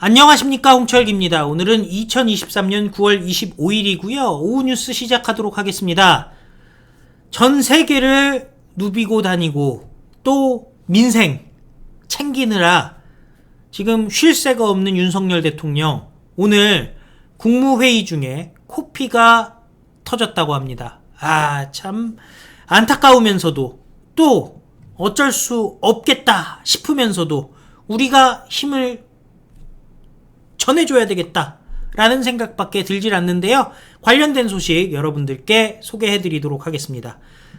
안녕하십니까 홍철기입니다. 오늘은 2023년 9월 25일이고요. 오후 뉴스 시작하도록 하겠습니다. 전 세계를 누비고 다니고 또 민생 챙기느라 지금 쉴 새가 없는 윤석열 대통령 오늘 국무회의 중에 코피가 터졌다고 합니다. 아, 참 안타까우면서도 또 어쩔 수 없겠다 싶으면서도 우리가 힘을 전해줘야 되겠다. 라는 생각밖에 들질 않는데요. 관련된 소식 여러분들께 소개해 드리도록 하겠습니다.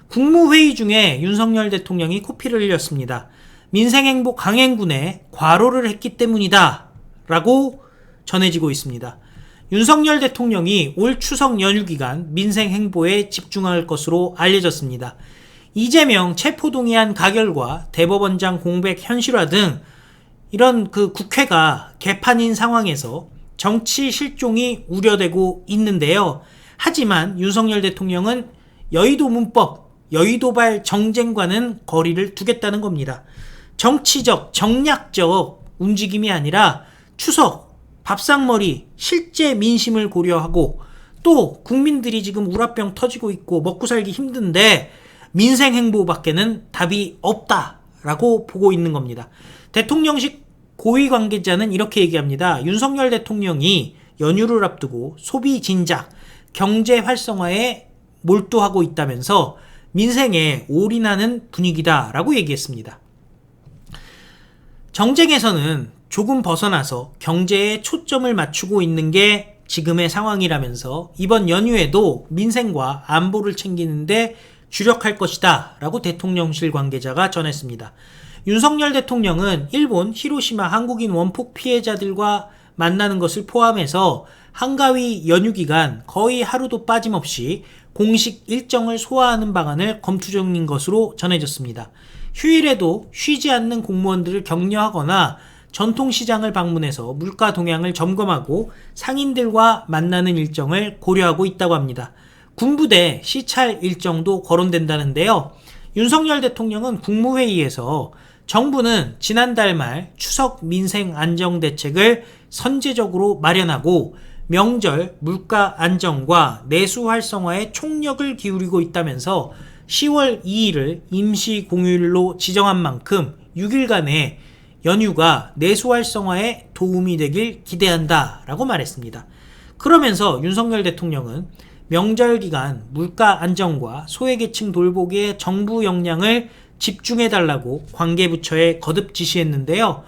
국무회의 중에 윤석열 대통령이 코피를 흘렸습니다. 민생행복 강행군에 과로를 했기 때문이다. 라고 전해지고 있습니다. 윤석열 대통령이 올 추석 연휴 기간 민생 행보에 집중할 것으로 알려졌습니다. 이재명 체포동의안 가결과 대법원장 공백 현실화 등 이런 그 국회가 개판인 상황에서 정치 실종이 우려되고 있는데요. 하지만 윤석열 대통령은 여의도 문법, 여의도발 정쟁과는 거리를 두겠다는 겁니다. 정치적, 정략적 움직임이 아니라 추석, 밥상머리, 실제 민심을 고려하고 또 국민들이 지금 우라병 터지고 있고 먹고 살기 힘든데 민생 행보밖에는 답이 없다라고 보고 있는 겁니다. 대통령직 고위 관계자는 이렇게 얘기합니다. 윤석열 대통령이 연휴를 앞두고 소비 진작, 경제 활성화에 몰두하고 있다면서 민생에 올인하는 분위기다라고 얘기했습니다. 정쟁에서는 조금 벗어나서 경제에 초점을 맞추고 있는 게 지금의 상황이라면서 이번 연휴에도 민생과 안보를 챙기는데 주력할 것이다 라고 대통령실 관계자가 전했습니다. 윤석열 대통령은 일본 히로시마 한국인 원폭 피해자들과 만나는 것을 포함해서 한가위 연휴 기간 거의 하루도 빠짐없이 공식 일정을 소화하는 방안을 검토 중인 것으로 전해졌습니다. 휴일에도 쉬지 않는 공무원들을 격려하거나 전통시장을 방문해서 물가 동향을 점검하고 상인들과 만나는 일정을 고려하고 있다고 합니다. 군부대 시찰 일정도 거론된다는데요. 윤석열 대통령은 국무회의에서 정부는 지난달 말 추석 민생 안정 대책을 선제적으로 마련하고 명절 물가 안정과 내수 활성화에 총력을 기울이고 있다면서 10월 2일을 임시 공휴일로 지정한 만큼 6일간의 연휴가 내수 활성화에 도움이 되길 기대한다 라고 말했습니다. 그러면서 윤석열 대통령은 명절 기간 물가 안정과 소외계층 돌보기에 정부 역량을 집중해달라고 관계부처에 거듭 지시했는데요.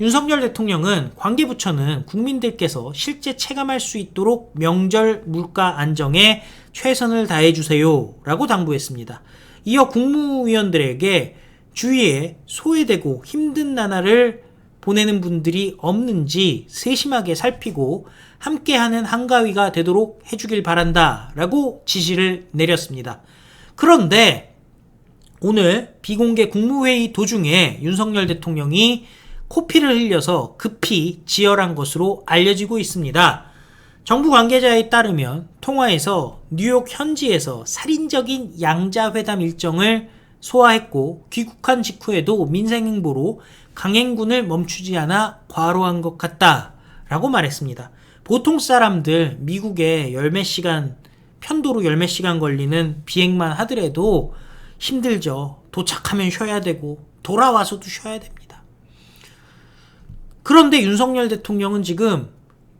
윤석열 대통령은 관계부처는 국민들께서 실제 체감할 수 있도록 명절 물가 안정에 최선을 다해주세요. 라고 당부했습니다. 이어 국무위원들에게 주위에 소외되고 힘든 나날을 보내는 분들이 없는지 세심하게 살피고 함께하는 한가위가 되도록 해주길 바란다. 라고 지시를 내렸습니다. 그런데 오늘 비공개 국무회의 도중에 윤석열 대통령이 코피를 흘려서 급히 지혈한 것으로 알려지고 있습니다. 정부 관계자에 따르면 통화에서 뉴욕 현지에서 살인적인 양자회담 일정을 소화했고 귀국한 직후에도 민생행보로 강행군을 멈추지 않아 과로한 것 같다 라고 말했습니다. 보통 사람들 미국에 열몇 시간 편도로 열몇 시간 걸리는 비행만 하더라도 힘들죠. 도착하면 쉬어야 되고 돌아와서도 쉬어야 됩니다. 그런데 윤석열 대통령은 지금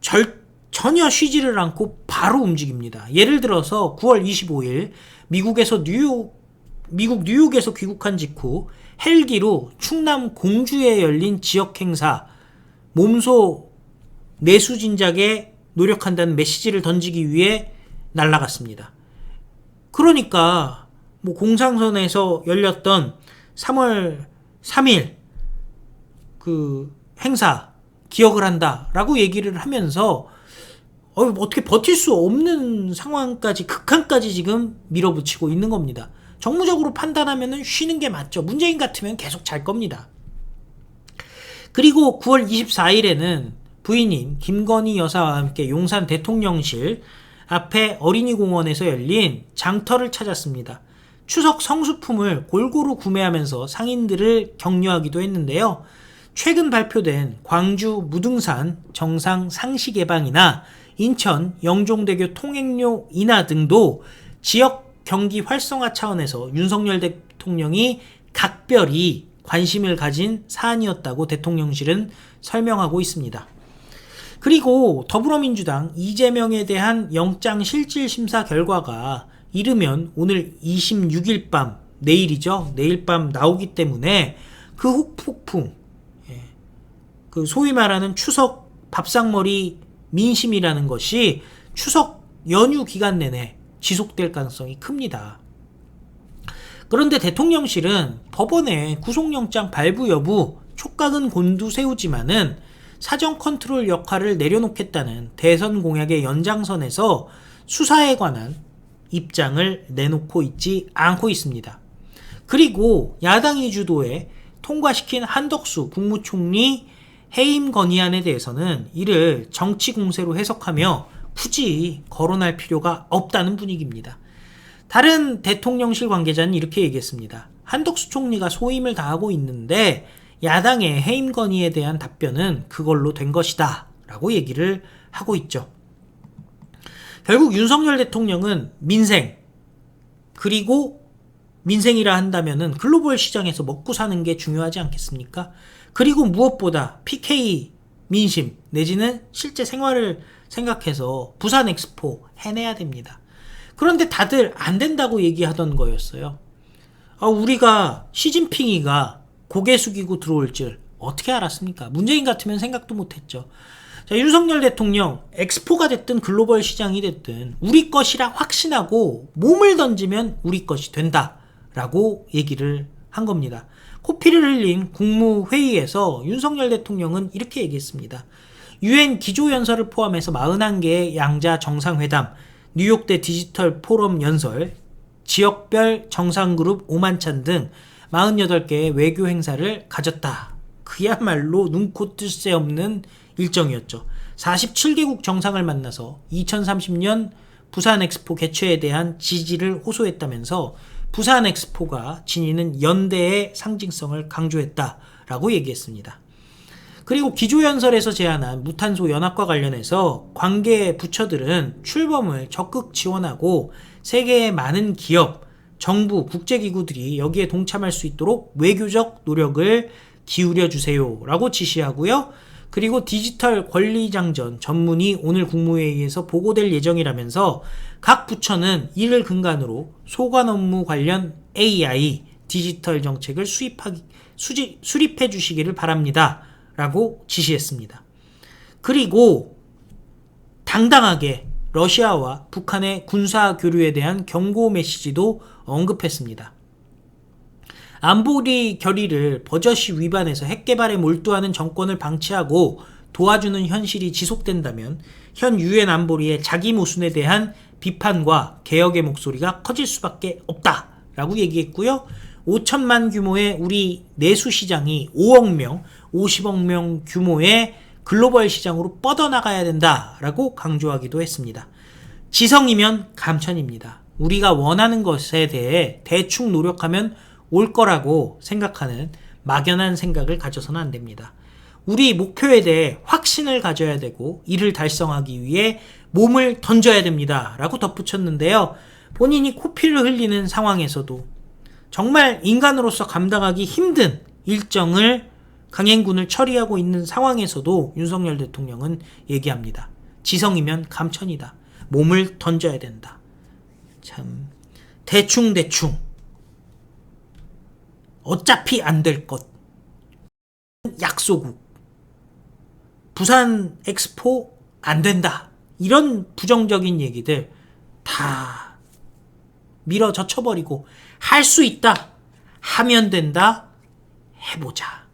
절, 전혀 쉬지를 않고 바로 움직입니다. 예를 들어서 9월 25일 미국에서 뉴욕 미국 뉴욕에서 귀국한 직후 헬기로 충남 공주에 열린 지역 행사 몸소 내수 진작에 노력한다는 메시지를 던지기 위해 날아갔습니다. 그러니까 뭐 공상선에서 열렸던 3월 3일 그 행사 기억을 한다라고 얘기를 하면서 어, 어떻게 버틸 수 없는 상황까지 극한까지 지금 밀어붙이고 있는 겁니다. 정무적으로 판단하면 쉬는 게 맞죠. 문재인 같으면 계속 잘 겁니다. 그리고 9월 24일에는 부인인 김건희 여사와 함께 용산 대통령실 앞에 어린이 공원에서 열린 장터를 찾았습니다. 추석 성수품을 골고루 구매하면서 상인들을 격려하기도 했는데요. 최근 발표된 광주 무등산 정상 상시 개방이나 인천 영종대교 통행료 인하 등도 지역 경기 활성화 차원에서 윤석열 대통령이 각별히 관심을 가진 사안이었다고 대통령실은 설명하고 있습니다. 그리고 더불어민주당 이재명에 대한 영장 실질 심사 결과가 이르면 오늘 26일 밤 내일이죠. 내일 밤 나오기 때문에 그 혹폭풍 예, 그 소위 말하는 추석 밥상머리 민심이라는 것이 추석 연휴 기간 내내 지속될 가능성이 큽니다. 그런데 대통령실은 법원에 구속영장 발부 여부 촉각은 곤두세우지만은 사정 컨트롤 역할을 내려놓겠다는 대선 공약의 연장선에서 수사에 관한 입장을 내놓고 있지 않고 있습니다. 그리고 야당이 주도해 통과시킨 한덕수 국무총리 해임 건의안에 대해서는 이를 정치 공세로 해석하며 굳이 거론할 필요가 없다는 분위기입니다. 다른 대통령실 관계자는 이렇게 얘기했습니다. 한덕수 총리가 소임을 다하고 있는데 야당의 해임 건의에 대한 답변은 그걸로 된 것이다. 라고 얘기를 하고 있죠. 결국 윤석열 대통령은 민생, 그리고 민생이라 한다면은 글로벌 시장에서 먹고 사는 게 중요하지 않겠습니까? 그리고 무엇보다 PK 민심, 내지는 실제 생활을 생각해서 부산 엑스포 해내야 됩니다. 그런데 다들 안 된다고 얘기하던 거였어요. 아, 우리가 시진핑이가 고개 숙이고 들어올 줄 어떻게 알았습니까? 문재인 같으면 생각도 못 했죠. 자, 윤석열 대통령 엑스포가 됐든 글로벌 시장이 됐든 우리 것이라 확신하고 몸을 던지면 우리 것이 된다 라고 얘기를 한 겁니다. 코피를 흘린 국무회의에서 윤석열 대통령은 이렇게 얘기했습니다. 유엔 기조연설을 포함해서 41개의 양자 정상회담, 뉴욕대 디지털 포럼 연설, 지역별 정상그룹 오만찬 등 48개의 외교 행사를 가졌다. 그야말로 눈코 뜰 새 없는 일정이었죠. 47개국 정상을 만나서 2030년 부산 엑스포 개최에 대한 지지를 호소했다면서 부산 엑스포가 지니는 연대의 상징성을 강조했다라고 얘기했습니다. 그리고 기조연설에서 제안한 무탄소 연합과 관련해서 관계 부처들은 출범을 적극 지원하고 세계의 많은 기업, 정부, 국제기구들이 여기에 동참할 수 있도록 외교적 노력을 기울여 주세요라고 지시하고요. 그리고 디지털 권리장전 전문이 오늘 국무회의에서 보고될 예정이라면서 각 부처는 이를 근간으로 소관 업무 관련 AI 디지털 정책을 수입하기, 수지, 수립해 주시기를 바랍니다. 라고 지시했습니다. 그리고 당당하게 러시아와 북한의 군사 교류에 대한 경고 메시지도 언급했습니다. 안보리 결의를 버젓이 위반해서 핵 개발에 몰두하는 정권을 방치하고 도와주는 현실이 지속된다면 현 유엔 안보리의 자기 모순에 대한 비판과 개혁의 목소리가 커질 수밖에 없다라고 얘기했고요. 5천만 규모의 우리 내수 시장이 5억 명, 50억 명 규모의 글로벌 시장으로 뻗어나가야 된다라고 강조하기도 했습니다. 지성이면 감천입니다. 우리가 원하는 것에 대해 대충 노력하면 올 거라고 생각하는 막연한 생각을 가져서는 안 됩니다. 우리 목표에 대해 확신을 가져야 되고 이를 달성하기 위해 몸을 던져야 됩니다. 라고 덧붙였는데요. 본인이 코피를 흘리는 상황에서도 정말 인간으로서 감당하기 힘든 일정을 강행군을 처리하고 있는 상황에서도 윤석열 대통령은 얘기합니다. 지성이면 감천이다. 몸을 던져야 된다. 참 대충대충 어차피 안 될 것. 약소국. 부산 엑스포 안 된다. 이런 부정적인 얘기들 다 밀어 젖혀버리고 할 수 있다. 하면 된다. 해보자.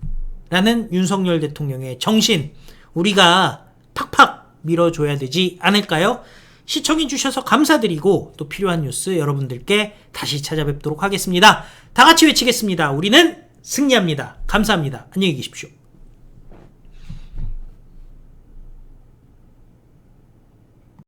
라는 윤석열 대통령의 정신 우리가 팍팍 밀어줘야 되지 않을까요? 시청해 주셔서 감사드리고 또 필요한 뉴스 여러분들께 다시 찾아뵙도록 하겠습니다. 다 같이 외치겠습니다. 우리는 승리합니다. 감사합니다. 안녕히 계십시오.